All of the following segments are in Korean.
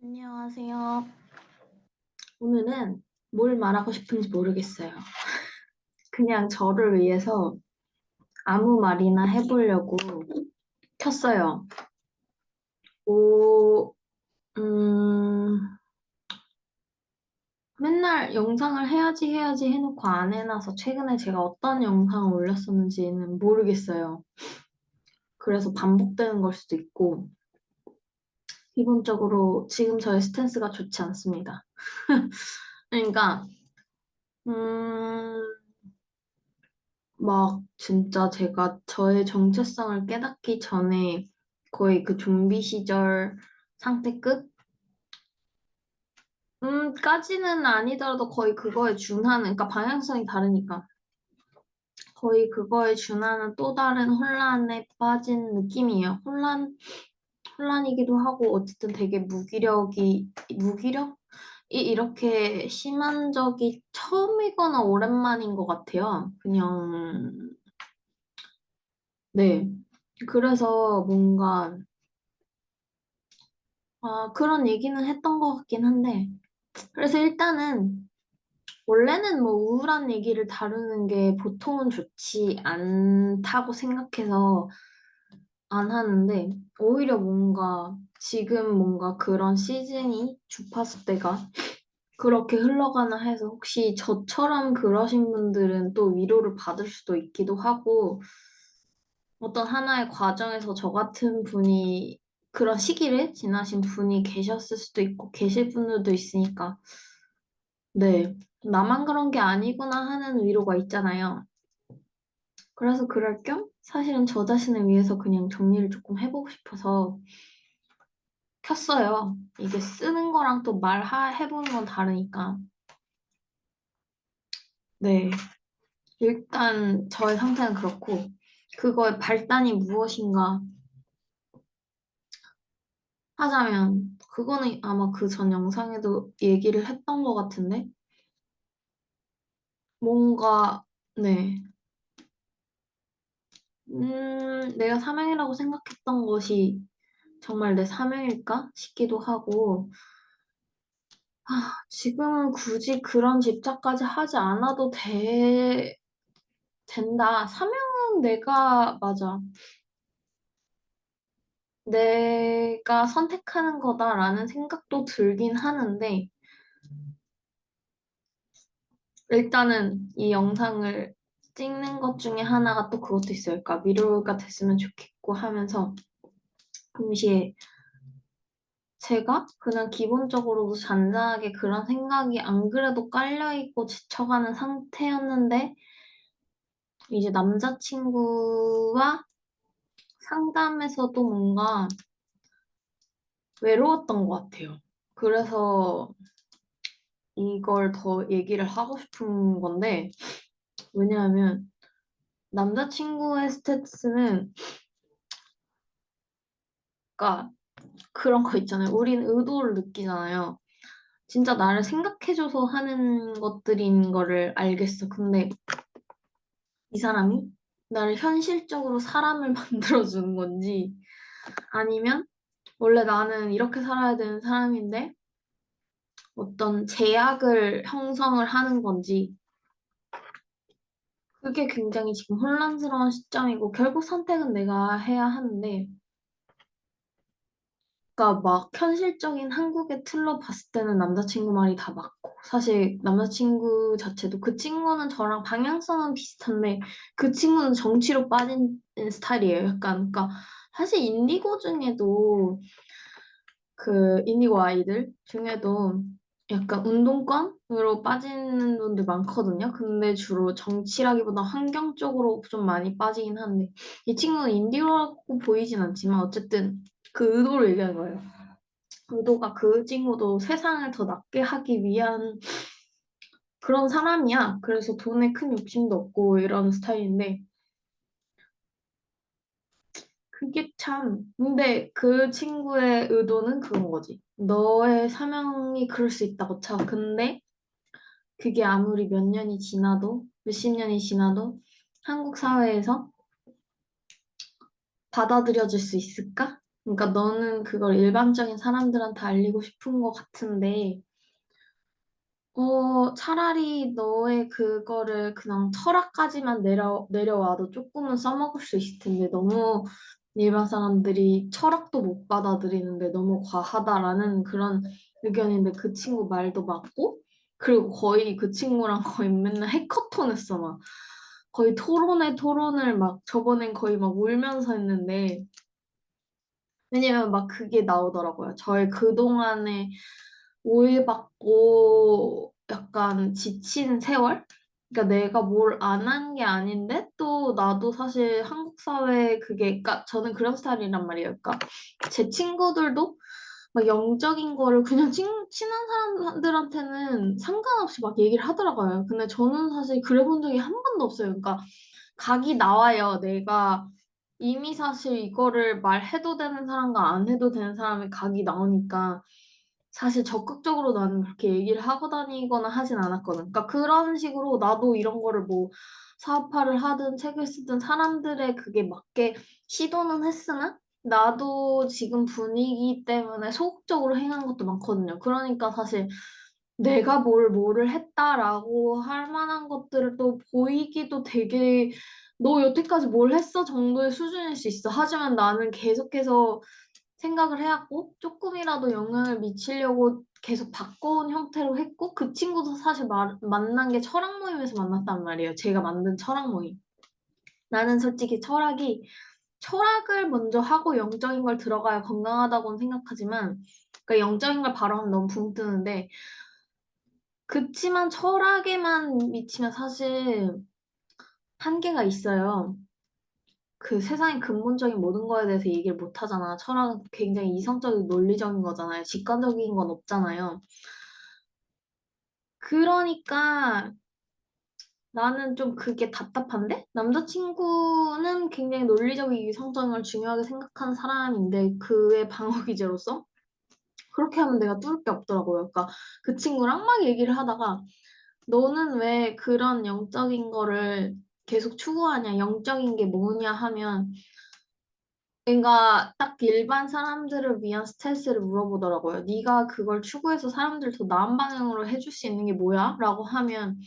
안녕하세요. 오늘은 뭘 말하고 싶은지 모르겠어요. 그냥 저를 위해서 아무 말이나 해보려고 켰어요. 오, 음, 맨날 영상을 해야지 해야지 해놓고 안 해놔서 최근에 제가 어떤 영상을 올렸었는지는 모르겠어요. 그래서 반복되는 걸 수도 있고, 기본적으로 지금 저의 스탠스가 좋지 않습니다. 그러니까, 음, 막 진짜 제가 저의 정체성을 깨닫기 전에 거의 그 좀비 시절 상태 끝? 음, 까지는 아니더라도 거의 그거에 준하는, 그러니까 방향성이 다르니까. 거의 그거에 준하는 또 다른 혼란에 빠진 느낌이에요. 혼란, 혼란이기도 하고, 어쨌든 되게 무기력이, 무기력? 이 이렇게 심한 적이 처음이거나 오랜만인 것 같아요. 그냥, 네. 그래서 뭔가, 아, 그런 얘기는 했던 것 같긴 한데, 그래서 일단은, 원래는 뭐 우울한 얘기를 다루는 게 보통은 좋지 않다고 생각해서 안 하는데, 오히려 뭔가, 지금 뭔가 그런 시즌이, 주파수 때가 그렇게 흘러가나 해서 혹시 저처럼 그러신 분들은 또 위로를 받을 수도 있기도 하고, 어떤 하나의 과정에서 저 같은 분이 그런 시기를 지나신 분이 계셨을 수도 있고 계실 분들도 있으니까 네 나만 그런 게 아니구나 하는 위로가 있잖아요. 그래서 그럴 겸 사실은 저 자신을 위해서 그냥 정리를 조금 해보고 싶어서 켰어요. 이게 쓰는 거랑 또 말해보는 건 다르니까. 네. 일단 저의 상태는 그렇고 그거의 발단이 무엇인가 하자면 그거는 아마 그 전 영상에도 얘기를 했던 것 같은데 뭔가 네. 음, 내가 사명이라고 생각했던 것이 정말 내 사명일까 싶기도 하고 아, 지금은 굳이 그런 집착까지 하지 않아도 돼, 된다. 사명은 내가 맞아. 내가 선택하는 거다라는 생각도 들긴 하는데 일단은 이 영상을 찍는 것 중에 하나가 또 그것도 있어요. 그러니까 위로가 됐으면 좋겠고 하면서 동시에 제가 그냥 기본적으로 잔잔하게 그런 생각이 안 그래도 깔려있고 지쳐가는 상태였는데 이제 남자친구와 상담에서도 뭔가 외로웠던 것 같아요. 그래서 이걸 더 얘기를 하고 싶은 건데 왜냐하면 남자친구의 스태투스는 그러니까 그런 거 있잖아요. 우린 의도를 느끼잖아요. 진짜 나를 생각해줘서 하는 것들인 거를 알겠어. 근데 이 사람이 나를 현실적으로 사람을 만들어주는 건지 아니면 원래 나는 이렇게 살아야 되는 사람인데 어떤 제약을 형성을 하는 건지 그게 굉장히 지금 혼란스러운 시점이고 결국 선택은 내가 해야 하는데 그러니까 막 현실적인 한국의 틀로 봤을 때는 남자친구 말이 다 맞고 사실 남자친구 자체도 그 친구는 저랑 방향성은 비슷한데 그 친구는 정치로 빠진 스타일이에요. 약간 그러니까 사실 인디고 중에도 그 인디고 아이들 중에도 약간 운동권으로 빠지는 분들 많거든요. 근데 주로 정치라기보다 환경 쪽으로 좀 많이 빠지긴 한데 이 친구는 인디고라고 보이진 않지만 어쨌든 그 의도를 얘기하는 거예요. 의도가 그 친구도 세상을 더 낫게 하기 위한 그런 사람이야. 그래서 돈에 큰 욕심도 없고 이런 스타일인데 그게 참 근데 그 친구의 의도는 그런 거지. 너의 사명이 그럴 수 있다고 쳐. 근데 그게 아무리 몇 년이 지나도 몇십 년이 지나도 한국 사회에서 받아들여질 수 있을까? 그러니까 너는 그걸 일반적인 사람들한테 알리고 싶은 것 같은데, 어, 차라리 너의 그거를 그냥 철학까지만 내려, 내려와도 조금은 써먹을 수 있을 텐데, 너무 일반 사람들이 철학도 못 받아들이는데 너무 과하다라는 그런 의견인데 그 친구 말도 맞고, 그리고 거의 그 친구랑 거의 맨날 해커톤 했어, 막. 거의 토론에 토론을 막 저번엔 거의 막 울면서 했는데, 왜냐면 막 그게 나오더라고요. 저의 그동안의 오해받고 약간 지친 세월? 그러니까 내가 뭘 안 한 게 아닌데 또 나도 사실 한국 사회에 그게 그러니까 저는 그런 스타일이란 말이에요. 그러니까 제 친구들도 막 영적인 거를 그냥 친, 친한 사람들한테는 상관없이 막 얘기를 하더라고요. 근데 저는 사실 그래 본 적이 한 번도 없어요. 그러니까 각이 나와요. 내가 이미 사실 이거를 말해도 되는 사람과 안 해도 되는 사람의 각이 나오니까 사실 적극적으로 나는 그렇게 얘기를 하고 다니거나 하진 않았거든. 그러니까 그런 식으로 나도 이런 거를 뭐 사업화를 하든 책을 쓰든 사람들의 그게 맞게 시도는 했으나 나도 지금 분위기 때문에 소극적으로 행한 것도 많거든요. 그러니까 사실 내가 뭘 뭐를 했다라고 할 만한 것들을 또 보이기도 되게 너 여태까지 뭘 했어 정도의 수준일 수 있어. 하지만 나는 계속해서 생각을 해왔고 조금이라도 영향을 미치려고 계속 바꿔온 형태로 했고 그 친구도 사실 마, 만난 게 철학 모임에서 만났단 말이에요. 제가 만든 철학 모임. 나는 솔직히 철학이 철학을 먼저 하고 영적인 걸 들어가야 건강하다고는 생각하지만 그러니까 영적인 걸 바로 하면 너무 붕 뜨는데 그치만 철학에만 미치면 사실 한계가 있어요. 그 세상의 근본적인 모든 거에 대해서 얘기를 못 하잖아. 철학은 굉장히 이성적이고 논리적인 거잖아요. 직관적인 건 없잖아요. 그러니까 나는 좀 그게 답답한데? 남자친구는 굉장히 논리적이고 이성적인 걸 중요하게 생각하는 사람인데 그의 방어 기제로서 그렇게 하면 내가 뚫을 게 없더라고요. 그러니까 그 친구랑 막 얘기를 하다가 너는 왜 그런 영적인 거를 계속 추구하냐? 영적인 게 뭐냐 하면 그러니까 딱 일반 사람들을 위한 스탠스를 물어보더라고요. 네가 그걸 추구해서 사람들 더 나은 방향으로 해줄 수 있는 게 뭐야? 라고 하면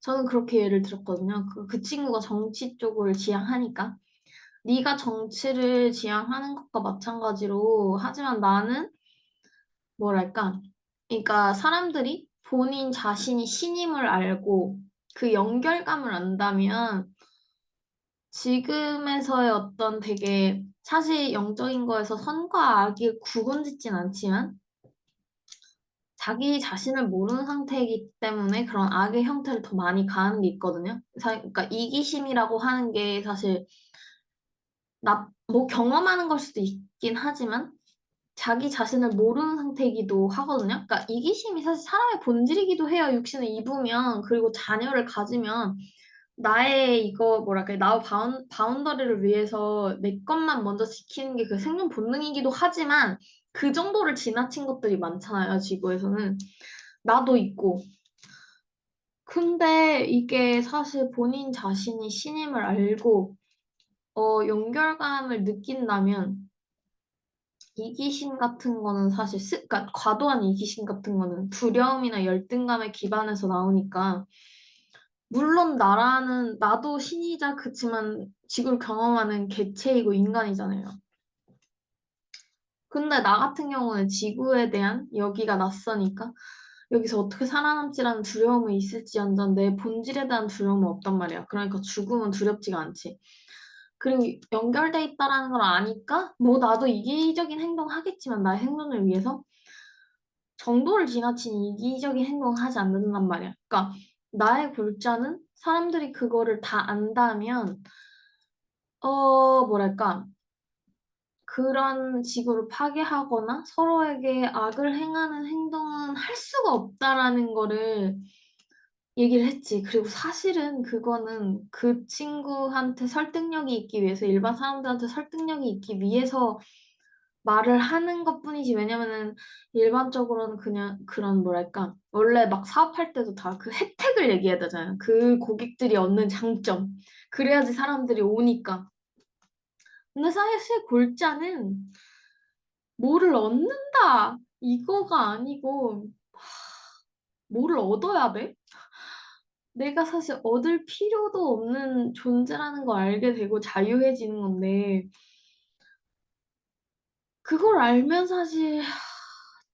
저는 그렇게 예를 들었거든요. 그, 그 친구가 정치 쪽을 지향하니까. 네가 정치를 지향하는 것과 마찬가지로 하지만 나는 뭐랄까 그러니까 사람들이 본인 자신이 신임을 알고 그 연결감을 안다면 지금에서의 어떤 되게 사실 영적인 거에서 선과 악이 구분짓진 않지만 자기 자신을 모르는 상태이기 때문에 그런 악의 형태를 더 많이 가하는 게 있거든요. 사- 그러니까 이기심이라고 하는 게 사실 나 뭐 경험하는 걸 수도 있긴 하지만 자기 자신을 모르는 상태이기도 하거든요. 그러니까 이기심이 사실 사람의 본질이기도 해요. 육신을 입으면 그리고 자녀를 가지면 나의 이거 뭐랄까 나의 바운, 바운더리를 위해서 내 것만 먼저 지키는 게 그 생존 본능이기도 하지만 그 정도를 지나친 것들이 많잖아요. 지구에서는 나도 있고. 근데 이게 사실 본인 자신이 신임을 알고 어, 연결감을 느낀다면 이기심 같은 거는 사실 스, 그러니까 과도한 이기심 같은 거는 두려움이나 열등감에 기반해서 나오니까 물론 나라는 나도 신이자 그치만 지구를 경험하는 개체이고 인간이잖아요. 근데 나 같은 경우는 지구에 대한 여기가 낯서니까 여기서 어떻게 살아남지라는 두려움은 있을지언정 내 본질에 대한 두려움은 없단 말이야. 그러니까 죽음은 두렵지가 않지. 그리고 연결돼 있다라는 걸 아니까 뭐 나도 이기적인 행동 하겠지만 나의 생존을 위해서 정도를 지나친 이기적인 행동을 하지 않는단 말이야. 그러니까 나의 골자는 사람들이 그거를 다 안다면 어 뭐랄까 그런 지구를 파괴하거나 서로에게 악을 행하는 행동은 할 수가 없다라는 거를 얘기를 했지. 그리고 사실은 그거는 그 친구한테 설득력이 있기 위해서, 일반 사람들한테 설득력이 있기 위해서 말을 하는 것뿐이지. 왜냐면은 일반적으로는 그냥 그런 뭐랄까. 원래 막 사업할 때도 다 그 혜택을 얘기해야 되잖아요. 그 고객들이 얻는 장점. 그래야지 사람들이 오니까. 근데 사실 골자는 뭐를 얻는다 이거가 아니고 뭐를 얻어야 돼? 내가 사실 얻을 필요도 없는 존재라는 걸 알게 되고 자유해지는 건데 그걸 알면 사실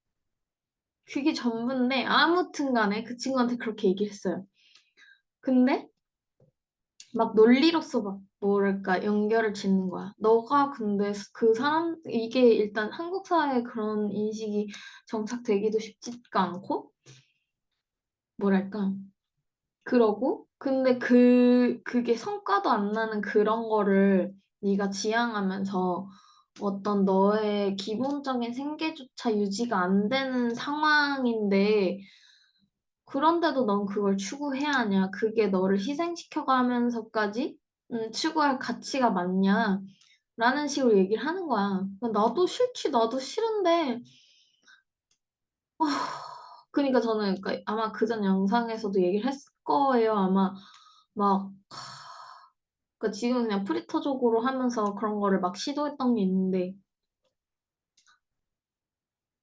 그게 전부인데 아무튼 간에 그 친구한테 그렇게 얘기를 했어요. 근데 막 논리로서 막 뭐랄까 연결을 짓는 거야. 너가 근데 그 사람 이게 일단 한국 사회에 그런 인식이 정착되기도 쉽지가 않고 뭐랄까 그러고 근데 그 그게 성과도 안 나는 그런 거를 네가 지향하면서 어떤 너의 기본적인 생계조차 유지가 안 되는 상황인데 그런데도 넌 그걸 추구해야 하냐? 그게 너를 희생시켜 가면서까지 음, 추구할 가치가 맞냐? 라는 식으로 얘기를 하는 거야. 나도 싫지, 나도 싫은데 그러니까 저는 그러니까 아마 그전 영상에서도 얘기를 했을 거예요. 아마 막 그러니까 지금 그냥 프리터적으로 하면서 그런 거를 막 시도했던 게 있는데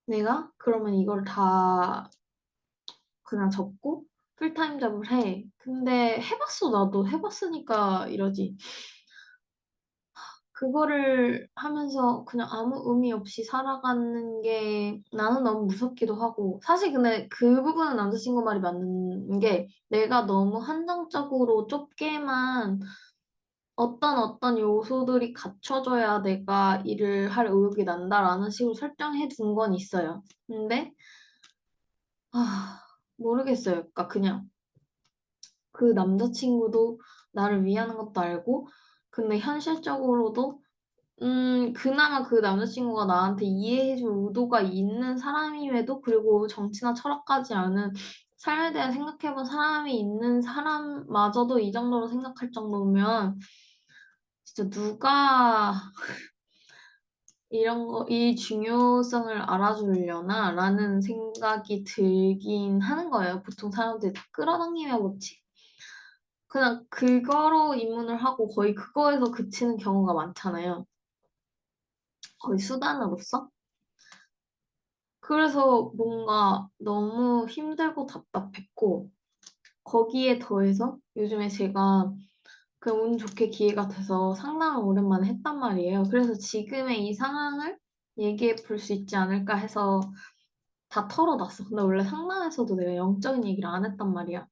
내가 그러면 이걸 다 그냥 접고 풀타임 잡을 해. 근데 해봤어 나도 해봤으니까 이러지. 그거를 하면서 그냥 아무 의미 없이 살아가는 게 나는 너무 무섭기도 하고 사실 근데 그 부분은 남자친구 말이 맞는 게 내가 너무 한정적으로 좁게만 어떤 어떤 요소들이 갖춰져야 내가 일을 할 의욕이 난다라는 식으로 설정해 둔 건 있어요. 근데 아 모르겠어요. 그러니까 그냥 그 남자친구도 나를 위하는 것도 알고 근데 현실적으로도 음, 그나마 그 남자친구가 나한테 이해해줄 의도가 있는 사람임에도 그리고 정치나 철학까지 않은 삶에 대해 생각해본 사람이 있는 사람마저도 이 정도로 생각할 정도면 진짜 누가 이런 거, 이 중요성을 알아주려나? 라는 생각이 들긴 하는 거예요. 보통 사람들이 다 끌어당기면 그렇지. 그냥 그거로 입문을 하고 거의 그거에서 그치는 경우가 많잖아요. 거의 수단으로서. 그래서 뭔가 너무 힘들고 답답했고, 거기에 더해서 요즘에 제가 그운 좋게 기회가 돼서 상담을 오랜만에 했단 말이에요. 그래서 지금의 이 상황을 얘기해 볼 수 있지 않을까 해서 다 털어놨어. 근데 원래 상담에서도 내가 영적인 얘기를 안 했단 말이야.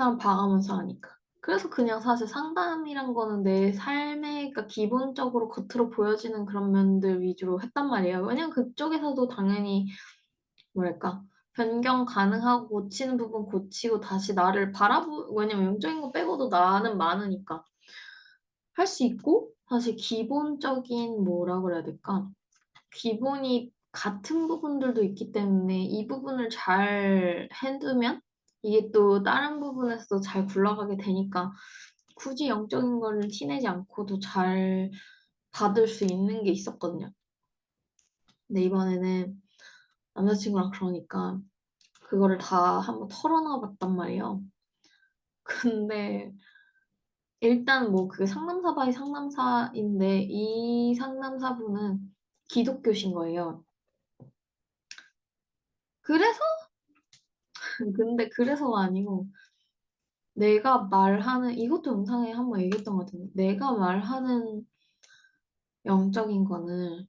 사람 봐가면서 하니까. 그래서 그냥 사실 상담이란 거는 내 삶의 그러니까 기본적으로 겉으로 보여지는 그런 면들 위주로 했단 말이에요. 왜냐면 그쪽에서도 당연히 뭐랄까 변경 가능하고 고치는 부분 고치고 다시 나를 바라보 왜냐면 영적인 거 빼고도 나는 많으니까 할 수 있고 사실 기본적인 뭐라 그래야 될까 기본이 같은 부분들도 있기 때문에 이 부분을 잘 해두면 이게 또 다른 부분에서도 잘 굴러가게 되니까 굳이 영적인 거를 티내지 않고도 잘 받을 수 있는 게 있었거든요. 근데 이번에는 남자친구랑 그러니까 그거를 다 한번 털어놔 봤단 말이에요. 근데 일단 뭐그 상담사 바이 상담사인데 이 상담사분은 기독교신 거예요. 그래서 근데 그래서가 아니고 내가 말하는 이것도 영상에 한번 얘기했던 것 같은데 내가 말하는 영적인 거는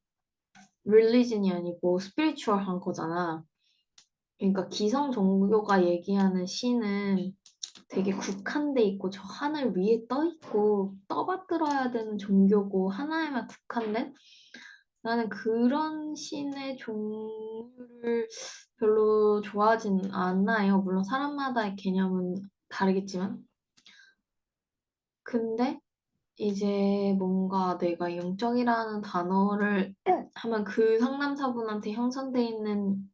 religion이 아니고 spiritual한 거잖아. 그러니까 기성 종교가 얘기하는 신은 되게 국한돼 있고 저 하늘 위에 떠 있고 떠받들어야 되는 종교고 하나에만 국한된 나는 그런 신의 종류를 별로 좋아하진 않아요. 물론 사람마다의 개념은 다르겠지만. 근데 이제 뭔가 내가 영적이라는 단어를 하면 그 상담사분한테 형성돼 있는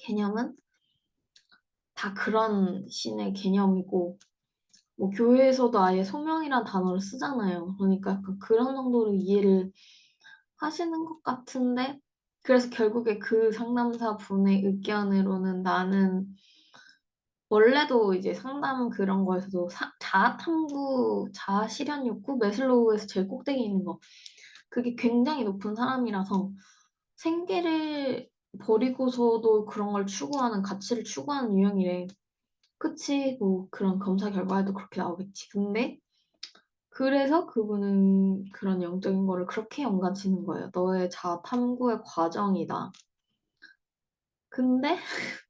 개념은 다 그런 신의 개념이고 뭐 교회에서도 아예 소명이란 단어를 쓰잖아요. 그러니까 그런 정도로 이해를 하시는 것 같은데 그래서 결국에 그 상담사 분의 의견으로는 나는 원래도 이제 상담 그런 거에서도 사, 자아 탐구, 자아 실현 욕구, 메슬로우에서 제일 꼭대기 있는 거 그게 굉장히 높은 사람이라서 생계를 버리고서도 그런 걸 추구하는 가치를 추구하는 유형이래. 그치? 뭐 그런 검사 결과에도 그렇게 나오겠지. 근데 그래서 그분은 그런 영적인 거를 그렇게 연관짓는 거예요. 너의 자아 탐구의 과정이다. 근데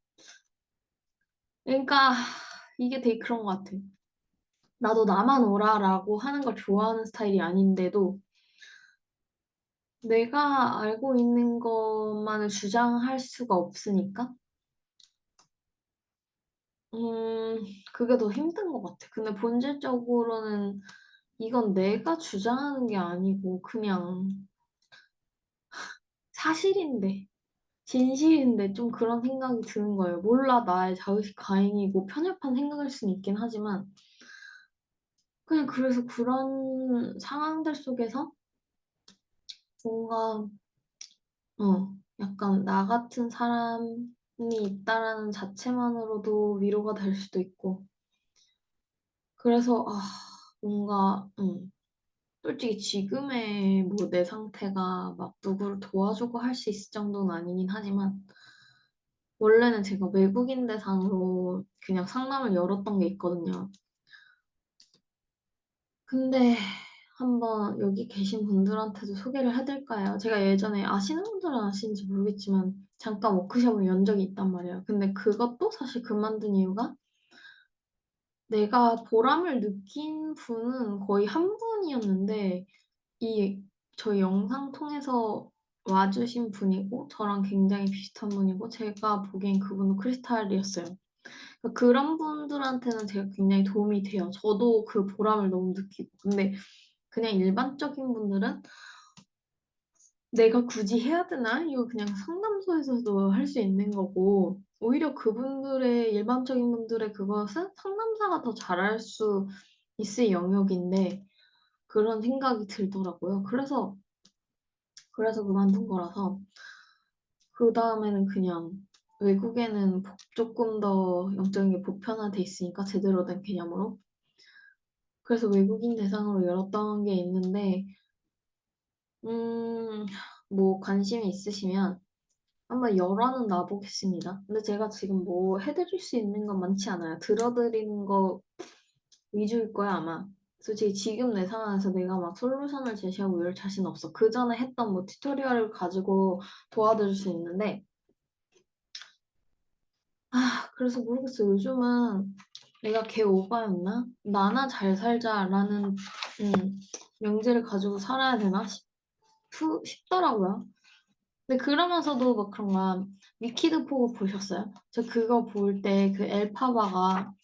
그러니까 이게 되게 그런 것 같아. 나도 나만 오라라고 하는 걸 좋아하는 스타일이 아닌데도 내가 알고 있는 것만을 주장할 수가 없으니까 음, 그게 더 힘든 것 같아. 근데 본질적으로는 이건 내가 주장하는 게 아니고 그냥 사실인데, 진실인데 좀 그런 생각이 드는 거예요. 몰라 나의 자의식 과잉이고 편협한 생각일 수는 있긴 하지만 그냥 그래서 그런 상황들 속에서 뭔가 어, 약간 나 같은 사람이 있다라는 자체만으로도 위로가 될 수도 있고 그래서 아, 뭔가 음, 솔직히 지금의 뭐 내 상태가 막 누구를 도와주고 할 수 있을 정도는 아니긴 하지만 원래는 제가 외국인 대상으로 그냥 상담을 열었던 게 있거든요. 근데 한번 여기 계신 분들한테도 소개를 해드릴까요? 제가 예전에 아시는 분들은 아시는지 모르겠지만 잠깐 워크숍을 연 적이 있단 말이에요. 근데 그것도 사실 그만둔 이유가 내가 보람을 느낀 분은 거의 한 분이었는데 이 저희 영상 통해서 와주신 분이고 저랑 굉장히 비슷한 분이고 제가 보기엔 그분은 크리스탈이었어요. 그러니까 그런 분들한테는 제가 굉장히 도움이 돼요. 저도 그 보람을 너무 느끼고. 근데 그냥 일반적인 분들은 내가 굳이 해야 되나? 이거 그냥 상담소에서도 할 수 있는 거고 오히려 그분들의 일반적인 분들의 그것은 상담사가 더 잘할 수 있을 영역인데 그런 생각이 들더라고요. 그래서 그래서 그만둔 거라서 그 다음에는 그냥 외국에는 보- 조금 더 영적인 게 보편화돼 있으니까 제대로 된 개념으로 그래서 외국인 대상으로 열었던 게 있는데 음, 뭐 관심이 있으시면 한번 열어는 놔보겠습니다. 근데 제가 지금 뭐 해드릴 수 있는 건 많지 않아요. 들어드리는 거 위주일 거야 아마. 솔직히 지금 내 상황에서 내가 막 솔루션을 제시하고 이럴 자신 없어. 그 전에 했던 뭐 튜토리얼을 가지고 도와드릴 수 있는데 아 그래서 모르겠어. 요즘은 내가 걔 오바였나? 나나 잘 살자라는 음, 명제를 가지고 살아야 되나 싶, 싶더라고요. 근데 그러면서도 막 그런 거야. 위키드 포고 보셨어요? 저 그거 볼 때 그 엘파바가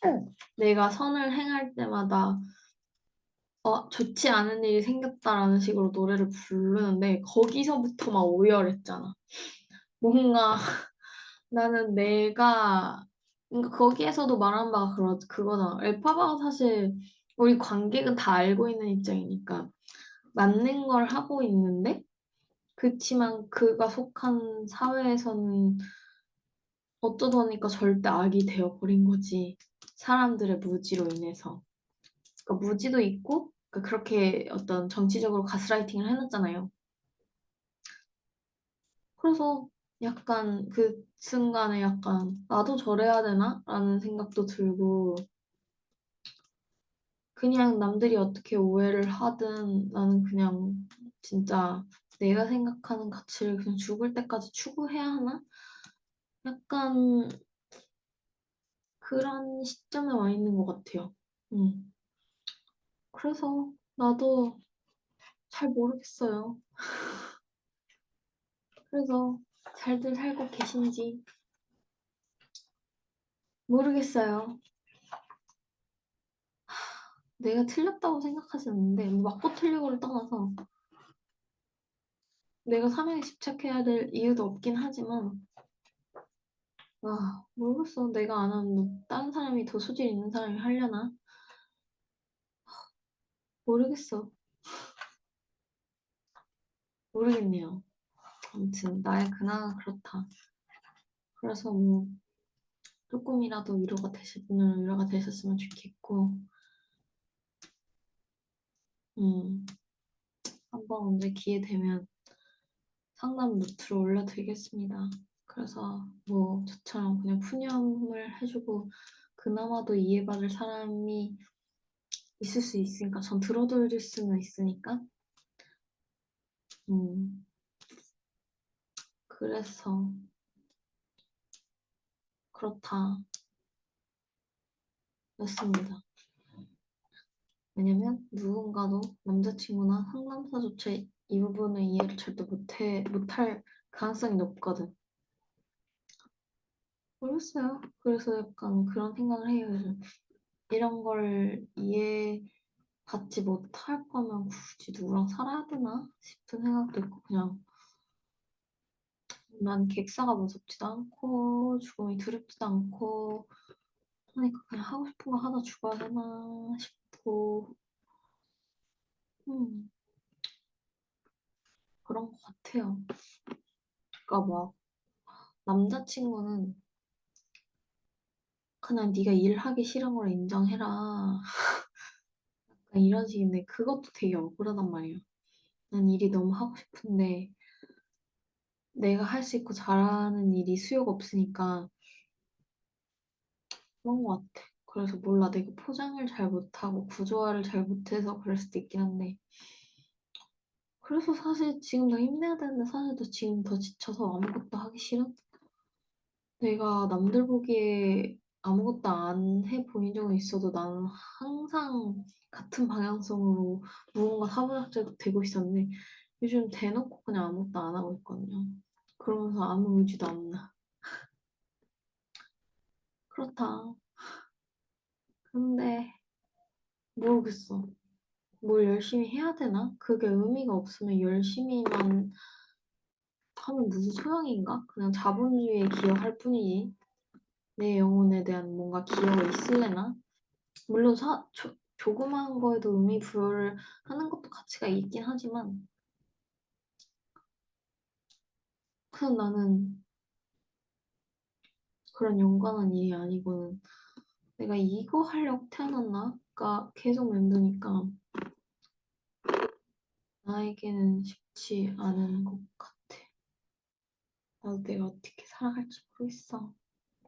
내가 선을 행할 때마다 어, 좋지 않은 일이 생겼다라는 식으로 노래를 부르는데 거기서부터 막 오열했잖아. 뭔가 나는 내가 그러니까 거기에서도 말한 바가 그러, 그거잖아. 엘파바가 사실 우리 관객은 다 알고 있는 입장이니까 맞는 걸 하고 있는데 그치만 그가 속한 사회에서는 어쩌다 보니까 절대 악이 되어버린 거지. 사람들의 무지로 인해서. 그러니까 무지도 있고 그러니까 그렇게 어떤 정치적으로 가스라이팅을 해놨잖아요. 그래서 약간 그 순간에 약간 나도 저래야 되나? 라는 생각도 들고 그냥 남들이 어떻게 오해를 하든 나는 그냥 진짜 내가 생각하는 가치를 그냥 죽을 때까지 추구해야 하나? 약간 그런 시점에 와 있는 것 같아요. 음. 그래서 나도 잘 모르겠어요. 그래서 잘들 살고 계신지 모르겠어요. 내가 틀렸다고 생각하지 않는데 뭐 맞고 틀리고를 떠나서 내가 사명에 집착해야 될 이유도 없긴 하지만 아 모르겠어. 내가 안 하면 뭐 다른 사람이 더 소질 있는 사람이 하려나? 모르겠어. 모르겠네요. 아무튼 나의 근황은 그렇다. 그래서 뭐 조금이라도 위로가 되실 분은 위로가 되셨으면 좋겠고 음 한번 언제 기회 되면 상담 노트를 올려드리겠습니다. 그래서 뭐 저처럼 그냥 푸념을 해주고 그나마도 이해받을 사람이 있을 수 있으니까 전 들어드릴 수는 있으니까 음 그래서 그렇다 였습니다. 왜냐면 누군가도 남자친구나 상담사조차 이 부분을 이해를 절대 못해 못할 가능성이 높거든. 모르겠어요. 그래서 약간 그런 생각을 해요. 요즘. 이런 걸 이해받지 못할 거면 굳이 누구랑 살아야 되나 싶은 생각도 있고 그냥 난 객사가 무섭지도 않고 죽음이 두렵지도 않고 하니까 그냥 하고 싶은 거 죽어야 되나 싶고 음 그런 것 같아요. 그러니까 막 남자친구는 그냥 네가 일하기 싫은 걸 인정해라. 약간 이런 식인데 그것도 되게 억울하단 말이야. 난 일이 너무 하고 싶은데 내가 할 수 있고 잘하는 일이 수요가 없으니까 그런 것 같아. 그래서 몰라 내가 포장을 잘 못하고 구조화를 잘 못해서 그럴 수도 있긴 한데 그래서 사실 지금 더 힘내야 되는데 사실 더 지금 더 지쳐서 아무것도 하기 싫은? 내가 남들 보기에 아무것도 안 해 보인 적은 있어도 나는 항상 같은 방향성으로 무언가 사부작자가 되고 있었는데 요즘 대놓고 그냥 아무것도 안 하고 있거든요. 그러면서 아무 의지도 안 나. 그렇다. 근데 모르겠어. 뭘 열심히 해야 되나? 그게 의미가 없으면 열심히만 하면 무슨 소용인가? 그냥 자본주의에 기여할 뿐이지. 내 영혼에 대한 뭔가 기여가 있을래나? 물론 사, 조, 조그마한 거에도 의미 부여를 하는 것도 가치가 있긴 하지만 그냥 나는 그런 연관한 일이 아니고는 내가 이거 하려고 태어났나?가 계속 맴도니까 나에게는 쉽지 않은 것 같아. 나도 내가 어떻게 살아갈지 모르겠어.